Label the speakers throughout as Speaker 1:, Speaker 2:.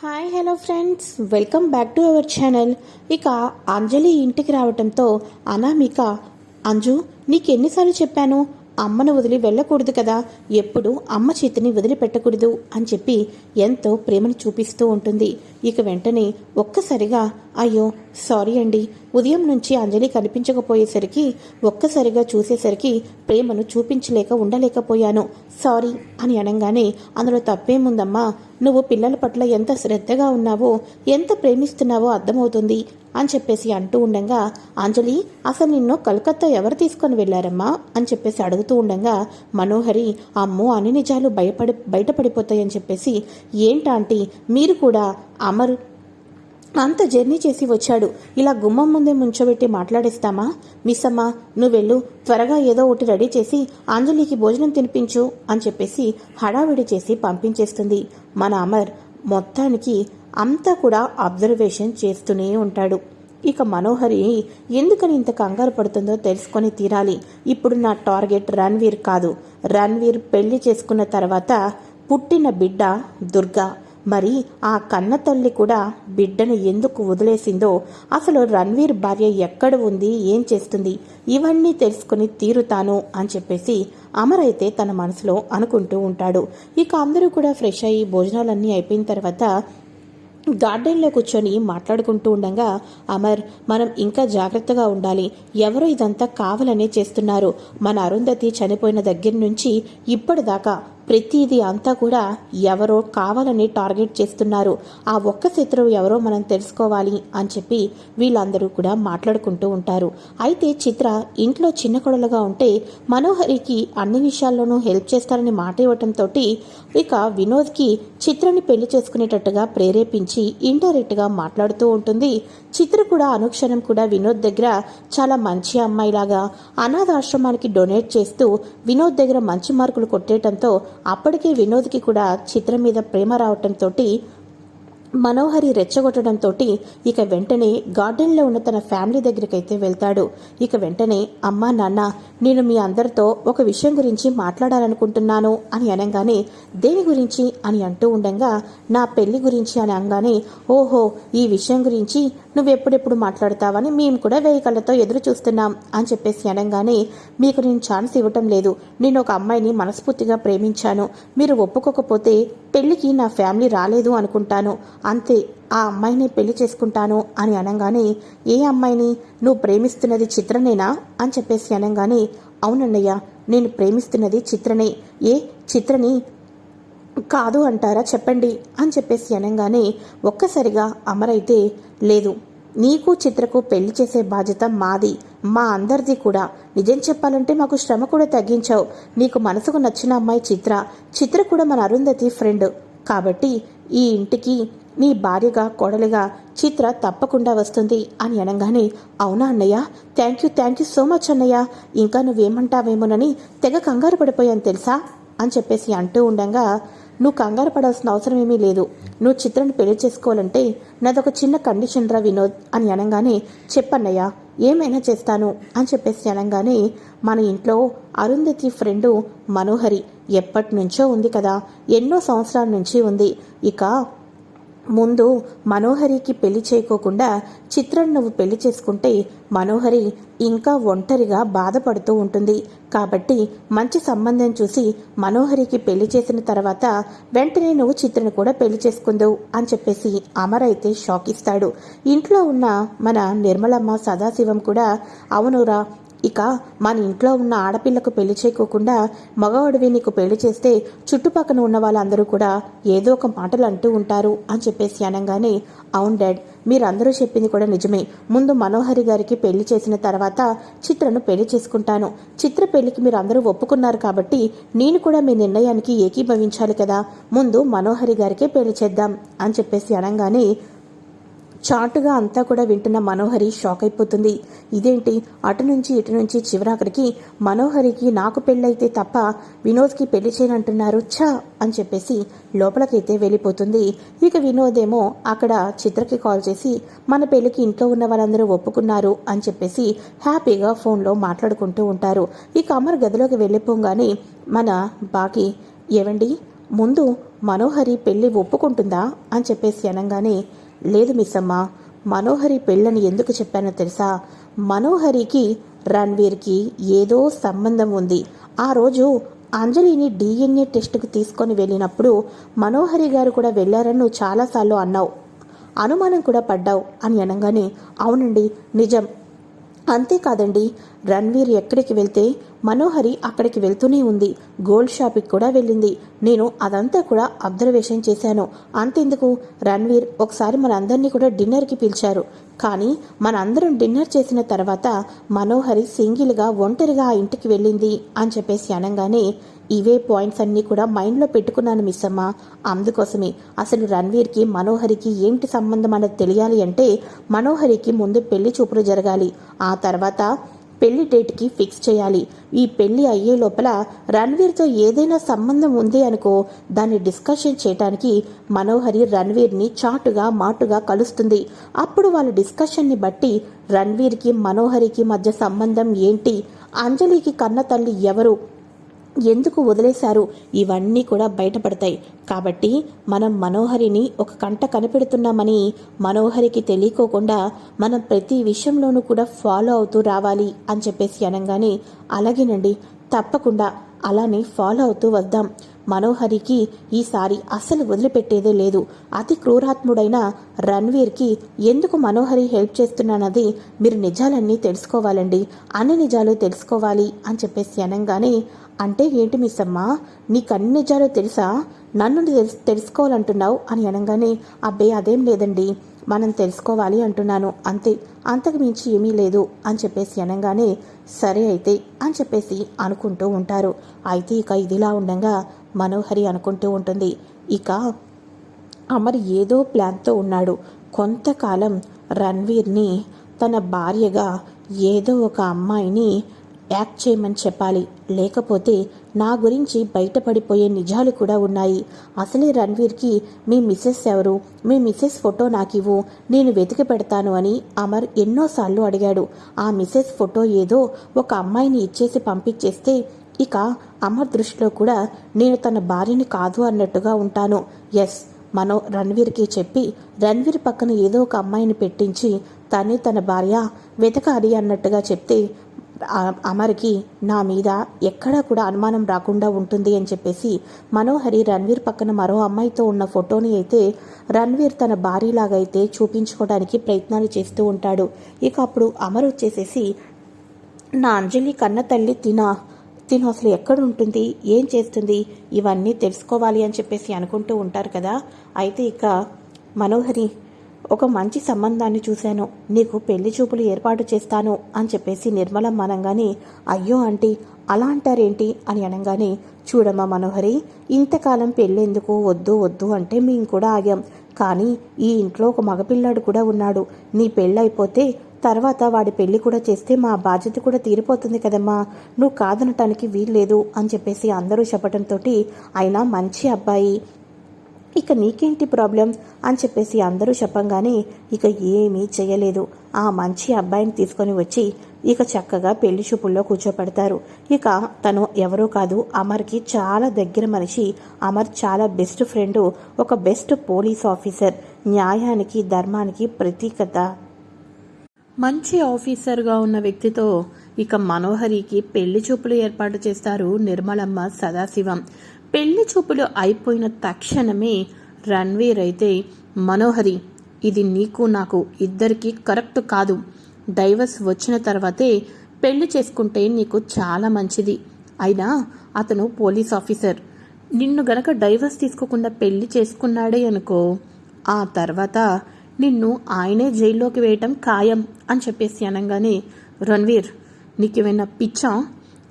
Speaker 1: Hi hello friends welcome back to our channel ఇక అంజలి ఇంటికి రావటంతో అనామిక అంజు నీకెన్నిసార్లు చెప్పాను? అమ్మను వదిలి వెళ్ళకూడదు కదా. ఎప్పుడు అమ్మ చేతిని వదిలిపెట్టకూడదు అని చెప్పి ఎంతో ప్రేమను చూపిస్తూ ఉంటుంది. ఇక వెంటనే ఒక్కసారిగా అయ్యో సారీ అండి. ఉదయం నుంచి అంజలి కనిపించకపోయేసరికి ఒక్కసారిగా చూసేసరికి ప్రేమను చూపించలేక ఉండలేకపోయాను. సారీ అని అనగానే అందులో తప్పేముందమ్మా? నువ్వు పిల్లల పట్ల ఎంత శ్రద్ధగా ఉన్నావో ఎంత ప్రేమిస్తున్నావో అర్థమవుతుంది అని చెప్పేసి అంటూ ఉండగా అంజలి అసలు నిన్ను కలకత్తా ఎవరు తీసుకొని వెళ్ళారమ్మా? అని చెప్పేసి అడుగుతూ ఉండగా మనోహరి అమ్మో అన్ని నిజాలు భయపడి బయటపడిపోతాయని చెప్పేసి ఏంటాంటీ మీరు కూడా అమర్ అంత జర్నీ చేసి వచ్చాడు. ఇలా గుమ్మం ముందే ముంచోబెట్టి మాట్లాడేస్తామా? మిస్ నువ్వెళ్ళు త్వరగా ఏదో ఒకటి రెడీ చేసి అంజలికి భోజనం తినిపించు అని చెప్పేసి హడావిడి చేసి పంపించేస్తుంది. మన అమర్ మొత్తానికి అంతా కూడా అబ్జర్వేషన్ చేస్తూనే ఉంటాడు. ఇక మనోహరి ఎందుకని ఇంత కంగారు పడుతుందో తెలుసుకొని తీరాలి. ఇప్పుడు నా టార్గెట్ రణ్వీర్ కాదు. రణ్వీర్ పెళ్ళి చేసుకున్న తర్వాత పుట్టిన బిడ్డ దుర్గా. మరి ఆ కన్న తల్లి కూడా బిడ్డను ఎందుకు వదిలేసిందో అసలు రణ్వీర్ భార్య ఎక్కడ ఉంది ఏం చేస్తుంది ఇవన్నీ తెలుసుకుని తీరుతాను అని చెప్పేసి అమర్ అయితే తన మనసులో అనుకుంటూ ఉంటాడు. ఇక అందరూ కూడా ఫ్రెష్ అయ్యి భోజనాలన్నీ అయిపోయిన తర్వాత గార్డెన్లో కూర్చొని మాట్లాడుకుంటూ ఉండగా అమర్ మనం ఇంకా జాగ్రత్తగా ఉండాలి. ఎవరో ఇదంతా కావాలనే చేస్తున్నారు. మన అరుంధతి చనిపోయిన దగ్గర నుంచి ఇప్పటిదాకా ప్రతిదీ అంతా కూడా ఎవరో కావాలని టార్గెట్ చేస్తున్నారు. ఆ ఒక్క శత్రువు ఎవరో మనం తెలుసుకోవాలి అని చెప్పి వీళ్ళందరూ కూడా మాట్లాడుకుంటూ ఉంటారు. అయితే చిత్ర ఇంట్లో చిన్న కొడలుగా ఉంటే మనోహరికి అన్ని విషయాల్లోనూ హెల్ప్ చేస్తారని మాట ఇవ్వటంతో ఇక వినోద్కి చిత్రని పెళ్ళి చేసుకునేటట్టుగా ప్రేరేపించి ఇండైరెక్ట్గా మాట్లాడుతూ ఉంటుంది. చిత్ర కూడా అనుక్షణం కూడా వినోద్ దగ్గర చాలా మంచి అమ్మాయిలాగా అనాథాశ్రమానికి డొనేట్ చేస్తూ వినోద్ దగ్గర మంచి మార్కులు కొట్టేయటంతో అప్పటికే వినోద్కి కూడా చిత్రం మీద ప్రేమ రావటంతో మనోహరి రెచ్చగొట్టడంతో ఇక వెంటనే గార్డెన్లో ఉన్న తన ఫ్యామిలీ దగ్గరికైతే వెళ్తాడు. ఇక వెంటనే అమ్మా నాన్న నేను మీ అందరితో ఒక విషయం గురించి మాట్లాడాలనుకుంటున్నాను అని అనగానే దేని గురించి? అని అంటూ ఉండగా నా పెళ్ళి గురించి అని అనగానే ఓహో ఈ విషయం గురించి నువ్వెప్పుడెప్పుడు మాట్లాడతావని మేము కూడా వెయ్యి కళ్ళతో ఎదురు చూస్తున్నాం అని చెప్పేసి అనగానే మీకు నేను ఛాన్స్ ఇవ్వటం లేదు. నేను ఒక అమ్మాయిని మనస్ఫూర్తిగా ప్రేమించాను. మీరు ఒప్పుకోకపోతే పెళ్ళికి నా ఫ్యామిలీ రాలేదు అనుకుంటాను. అంతే ఆ అమ్మాయిని పెళ్ళి చేసుకుంటాను అని అనగానే ఏ అమ్మాయిని? నువ్వు ప్రేమిస్తున్నది చిత్రనేనా? అని చెప్పేసి అనగానే అవునన్నయ్య నేను ప్రేమిస్తున్నది చిత్రనే. ఏ చిత్రని? కాదు అంటారా చెప్పండి అని చెప్పేసి అనగానే ఒక్కసారిగా అమరైతే లేదు నీకు చిత్రకు పెళ్ళి చేసే బాధ్యత మాది. మా అందరిది కూడా. నిజం చెప్పాలంటే మాకు శ్రమ కూడా తగ్గించావు. నీకు మనసుకు నచ్చిన అమ్మాయి చిత్ర. చిత్ర కూడా మన అరుంధతి ఫ్రెండ్. కాబట్టి ఈ ఇంటికి నీ భార్యగా కోడలిగా చిత్ర తప్పకుండా వస్తుంది అని అనగానే అవునా అన్నయ్య? Thank you thank you so much అన్నయ్య. ఇంకా నువ్వేమంటావేమోనని తెగ కంగారు పడిపోయాను తెలుసా? అని చెప్పేసి అంటూ ఉండగా నువ్వు కంగారు పడాల్సిన అవసరం ఏమీ లేదు. నువ్వు చిత్రని పెళ్ళి చేసుకోవాలంటే నాదొక చిన్న కండిషన్ రా వినోద్ అని అనగానే చెప్పన్నయ్య ఏమైనా చేస్తాను అని చెప్పేసి అనగానే మన ఇంట్లో అరుంధతి ఫ్రెండు మనోహరి ఎప్పటి నుంచో ఉంది కదా. ఎన్నో సంవత్సరాల నుంచి ఉంది. ఇక ముందు మనోహరికి పెళ్ళి చేయకోకుండా చిత్రం నువ్వు పెళ్ళి చేసుకుంటే మనోహరి ఇంకా ఒంటరిగా బాధపడుతూ ఉంటుంది. కాబట్టి మంచి సంబంధం చూసి మనోహరికి పెళ్ళి చేసిన తర్వాత వెంటనే నువ్వు చిత్రను కూడా పెళ్ళి చేసుకుందావు అని చెప్పేసి అమర్ అయితే షాక్ ఇస్తాడు. ఇంట్లో ఉన్న మన నిర్మలమ్మ సదాశివం కూడా అవునురా ఇక మన ఇంట్లో ఉన్న ఆడపిల్లకు పెళ్ళి చేయకోకుండా మగవాడివి నీకు పెళ్ళి చేస్తే చుట్టుపక్కన ఉన్న వాళ్ళందరూ కూడా ఏదో ఒక మాటలు అంటూ ఉంటారు అని చెప్పేసి అనగానే అవును డాడ్ మీరందరూ చెప్పింది కూడా నిజమే. ముందు మనోహరి గారికి పెళ్ళి చేసిన తర్వాత చిత్రను పెళ్ళి చేసుకుంటాను. చిత్ర పెళ్ళికి మీరు అందరూ ఒప్పుకున్నారు కాబట్టి నేను కూడా మీ నిర్ణయానికి ఏకీభవించాలి కదా. ముందు మనోహరి గారికే పెళ్ళి చేద్దాం అని చెప్పేసి అనగానే చాటుగా అంతా కూడా వింటున్న మనోహరి షాక్ అయిపోతుంది. ఇదేంటి? అటు నుంచి ఇటు నుంచి చివరాఖరికి మనోహరికి నాకు పెళ్ళైతే తప్ప వినోద్కి పెళ్ళి చేయనంటున్నారు. ఛా! అని చెప్పేసి లోపలకైతే వెళ్ళిపోతుంది. ఇక వినోద్ ఏమో అక్కడ చిత్రకి కాల్ చేసి మన పెళ్ళికి ఇంట్లో ఉన్న వాళ్ళందరూ ఒప్పుకున్నారు అని చెప్పేసి హ్యాపీగా ఫోన్లో మాట్లాడుకుంటూ ఉంటారు. ఇక అమర్ గదిలోకి వెళ్ళిపోగానే మన బాకి ఏవండి? ముందు మనోహరి పెళ్ళి ఒప్పుకుంటుందా? అని చెప్పేసి అనగానే లేదు మిస్సమ్మా మనోహరి పెళ్ళని ఎందుకు చెప్పానో తెలుసా? మనోహరికి రణ్వీర్కి ఏదో సంబంధం ఉంది. ఆ రోజు అంజలిని డిఎన్ఏ టెస్టుకు తీసుకొని వెళ్ళినప్పుడు మనోహరి గారు కూడా వెళ్ళారని నువ్వు చాలాసార్లు అన్నావు. అనుమానం కూడా పడ్డావు అని అనగానే అవునండి నిజం. అంతేకాదండి రణ్వీర్ ఎక్కడికి వెళ్తే మనోహరి అక్కడికి వెళ్తూనే ఉంది. గోల్డ్ షాప్కి కూడా వెళ్ళింది. నేను అదంతా కూడా అబ్జర్వేషన్ చేశాను. అంతెందుకు? రణ్వీర్ ఒకసారి మనందరినీ కూడా డిన్నర్కి పిలిచారు. కానీ మనందరం డిన్నర్ చేసిన తర్వాత మనోహరి సింగిల్గా ఒంటరిగా ఆ ఇంటికి వెళ్ళింది అని చెప్పేసి అనగానే ఇవే పాయింట్స్ అన్నీ కూడా మైండ్లో పెట్టుకున్నాను మిస్ అమ్మ అందుకోసమే అసలు రణ్వీర్కి మనోహరికి ఏంటి సంబంధం అన్నది తెలియాలి అంటే మనోహరికి ముందు పెళ్ళి చూపులు జరగాలి. ఆ తర్వాత పెళ్ళి డేట్కి ఫిక్స్ చేయాలి. ఈ పెళ్ళి అయ్యే లోపల రణ్వీర్తో ఏదైనా సంబంధం ఉంది అనుకో దాన్ని డిస్కషన్ చేయడానికి మనోహరి రణ్వీర్ని చాటుగా మాటుగా కలుస్తుంది. అప్పుడు వాళ్ళ డిస్కషన్ని బట్టి రణ్వీర్కి మనోహరికి మధ్య సంబంధం ఏంటి? అంజలికి కన్న తల్లి ఎవరు? ఎందుకు వదిలేశారు? ఇవన్నీ కూడా బయటపడతాయి. కాబట్టి మనం మనోహరిని ఒక కంట కనిపెడుతున్నామని మనోహరికి తెలియకోకుండా మనం ప్రతి విషయంలోనూ కూడా ఫాలో అవుతూ రావాలి అని చెప్పేసి అనగానే అలాగేనండి తప్పకుండా అలానే ఫాలో అవుతూ వద్దాం. మనోహరికి ఈసారి అస్సలు వదిలిపెట్టేదే లేదు. అతి క్రూరాత్ముడైన రణ్వీర్కి ఎందుకు మనోహరి హెల్ప్ చేస్తున్నానది మీరు నిజాలన్నీ తెలుసుకోవాలండి. అన్ని నిజాలు తెలుసుకోవాలి అని చెప్పేసి అనగానే అంటే ఏంటి మిస్ అమ్మా? నీకు అన్ని నిజాలు తెలుసా? నన్ను తెలుసు తెలుసుకోవాలంటున్నావు అని అనగానే అబ్బే అదేం లేదండి. మనం తెలుసుకోవాలి అంటున్నాను. అంతే అంతకు మించి ఏమీ లేదు అని చెప్పేసి అనగానే సరే అయితే అని చెప్పేసి అనుకుంటూ ఉంటారు. అయితే ఇక ఇదిలా ఉండగా మనోహరి అనుకుంటూ ఉంటుంది. ఇక అమర్ ఏదో ప్లాన్తో ఉన్నాడు. కొంతకాలం రణ్వీర్ని తన భార్యగా ఏదో ఒక అమ్మాయిని యాక్ట్ చేయమని చెప్పాలి. లేకపోతే నా గురించి బయటపడిపోయే నిజాలు కూడా ఉన్నాయి. అసలే రణ్వీర్కి మీ మిస్సెస్ ఎవరు? మీ మిస్సెస్ ఫోటో నాకివ్వు. నేను వెతికి పెడతాను అని అమర్ ఎన్నోసార్లు అడిగాడు. ఆ మిస్సెస్ ఫోటో ఏదో ఒక అమ్మాయిని ఇచ్చేసి పంపించేస్తే ఇక అమర్ దృష్టిలో కూడా నేను తన భార్యని కాదు అన్నట్టుగా ఉంటాను. ఎస్ మనో రణ్వీర్కి చెప్పి రణ్వీర్ పక్కన ఏదో ఒక అమ్మాయిని పెట్టించి తనే తన భార్య వెతకాలి అన్నట్టుగా చెప్తే అమర్కి నా మీద ఎక్కడా కూడా అనుమానం రాకుండా ఉంటుంది అని చెప్పేసి మనోహరి రణ్వీర్ పక్కన మరో అమ్మాయితో ఉన్న ఫోటోని అయితే రణ్వీర్ తన భార్యలాగా అయితే చూపించుకోవడానికి ప్రయత్నాలు చేస్తూ ఉంటాడు. ఇక అప్పుడు అమర్ వచ్చేసేసి నా అంజలి కన్న తల్లి తిన తిను అసలు ఎక్కడ ఉంటుంది ఏం చేస్తుంది? ఇవన్నీ తెలుసుకోవాలి అని చెప్పేసి అనుకుంటూ ఉంటారు కదా. అయితే ఇక మనోహరి ఒక మంచి సంబంధాన్ని చూశాను. నీకు పెళ్ళి చూపులు ఏర్పాటు చేస్తాను అని చెప్పేసి నిర్మలం అనగానే అయ్యో ఆంటీ అలా అంటారేంటి? అని అనగానే చూడమ్మా మనోహరి ఇంతకాలం పెళ్ళెందుకు? వద్దు వద్దు అంటే మేము కూడా ఆగాం. కానీ ఈ ఇంట్లో ఒక మగపిల్లాడు కూడా ఉన్నాడు. నీ పెళ్ళైపోతే తర్వాత వాడి పెళ్ళి కూడా చేస్తే మా బాధ్యత కూడా తీరిపోతుంది కదమ్మా. నువ్వు కాదనటానికి వీల్లేదు అని చెప్పేసి అందరూ చెప్పడంతో అయినా మంచి అబ్బాయి. ఇక నీకేంటి ప్రాబ్లం? అని చెప్పేసి అందరూ చెప్పంగానే ఇక ఏమీ చేయలేదు ఆ మంచి అబ్బాయిని తీసుకొని వచ్చి ఇక చక్కగా పెళ్ళి చూపుల్లో కూర్చోపెడతారు. ఇక తను ఎవరో కాదు అమర్కి చాలా దగ్గర మనిషి. అమర్ చాలా బెస్ట్ ఫ్రెండ్ ఒక బెస్ట్ పోలీస్ ఆఫీసర్. న్యాయానికి ధర్మానికి ప్రతీకత. మంచి ఆఫీసర్గా ఉన్న వ్యక్తితో ఇక మనోహరికి పెళ్ళి చూపులు ఏర్పాటు చేస్తారు నిర్మలమ్మ సదాశివం. పెళ్ళి చూపులు అయిపోయిన తక్షణమే రణ్వీర్ అయితే మనోహరి ఇది నీకు నాకు ఇద్దరికీ కరెక్ట్ కాదు. డైవర్స్ వచ్చిన తర్వాతే పెళ్ళి చేసుకుంటే నీకు చాలా మంచిది. అయినా అతను పోలీస్ ఆఫీసర్. నిన్ను గనక డైవర్స్ తీసుకోకుండా పెళ్ళి చేసుకున్నాడే అనుకో ఆ తర్వాత నిన్ను ఆయనే జైల్లోకి వేయటం ఖాయం అని చెప్పేసి అనగానే రణ్వీర్ నీకేమైనా పిచ్చా?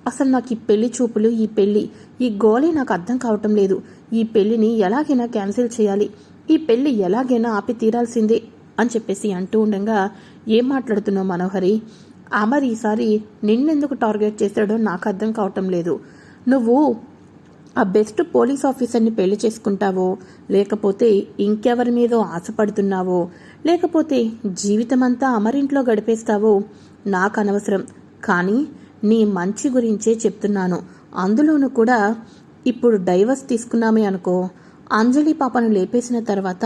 Speaker 1: అసలు నాకు ఈ పెళ్ళి చూపులు ఈ పెళ్ళి ఈ గోలే నాకు అర్థం కావటం లేదు. ఈ పెళ్ళిని ఎలాగైనా క్యాన్సిల్ చేయాలి. ఈ పెళ్ళి ఎలాగైనా ఆపి తీరాల్సిందే అని చెప్పేసి అంటూ ఉండగా ఏం మాట్లాడుతున్నావు మనోహరి? అమర్ ఈసారి నిన్నెందుకు టార్గెట్ చేశాడో నాకు అర్థం కావటం లేదు. నువ్వు ఆ బెస్ట్ పోలీస్ ఆఫీసర్ని పెళ్ళి చేసుకుంటావో లేకపోతే ఇంకెవరి మీదో ఆశపడుతున్నావో లేకపోతే జీవితమంతా అమరింట్లో గడిపేస్తావో నాకు అనవసరం. కానీ నీ మంచి గురించే చెప్తున్నాను. అందులోనూ కూడా ఇప్పుడు డైవర్స్ తీసుకున్నామే అనుకో. అంజలి పాపను లేపేసిన తర్వాత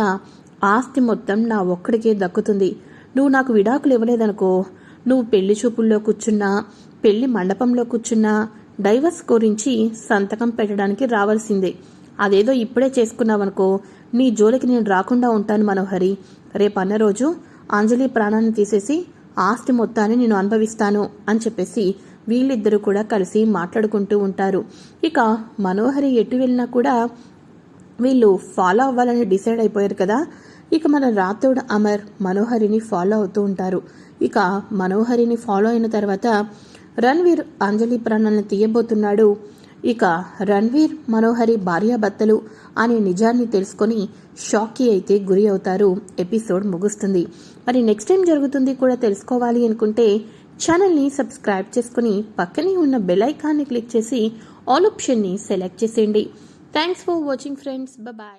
Speaker 1: ఆస్తి మొత్తం నా ఒక్కడికే దక్కుతుంది. నువ్వు నాకు విడాకులు ఇవ్వలేదనుకో. నువ్వు పెళ్ళి చూపుల్లో కూర్చున్నా పెళ్ళి మండపంలో కూర్చున్నా డైవర్స్ గురించి సంతకం పెట్టడానికి రావాల్సిందే. అదేదో ఇప్పుడే చేసుకున్నావనుకో. నీ జోలికి నేను రాకుండా ఉంటాను మనోహరి. రేపన్న రోజు అంజలి ప్రాణాన్ని తీసేసి ఆస్తి మొత్తాన్ని నేను అనుభవిస్తాను అని చెప్పేసి వీళ్ళిద్దరూ కూడా కలిసి మాట్లాడుకుంటూ ఉంటారు. ఇక మనోహరి ఎటు వెళ్ళినా కూడా వీళ్ళు ఫాలో అవ్వాలని డిసైడ్ అయిపోయారు కదా. ఇక మన రాతోడు అమర్ మనోహరిని ఫాలో అవుతూ ఉంటారు. ఇక మనోహరిని ఫాలో అయిన తర్వాత రణ్వీర్ అంజలి ప్రాణాలను తీయబోతున్నాడు. ఇక రణ్వీర్ మనోహరి భార్యాభర్తలు అనే నిజాన్ని తెలుసుకొని షాక్కి అయితే గురి అవుతారు. ఎపిసోడ్ ముగుస్తుంది. మరి నెక్స్ట్ టైం జరుగుతుంది కూడా తెలుసుకోవాలి అనుకుంటే ఛానల్ని సబ్స్క్రైబ్ చేసుకుని పక్కనే ఉన్న బెల్ ఐకాన్ని క్లిక్ చేసి ఆల్ ఆప్షన్ని సెలెక్ట్ చేసేయండి. Thanks for watching friends. Bye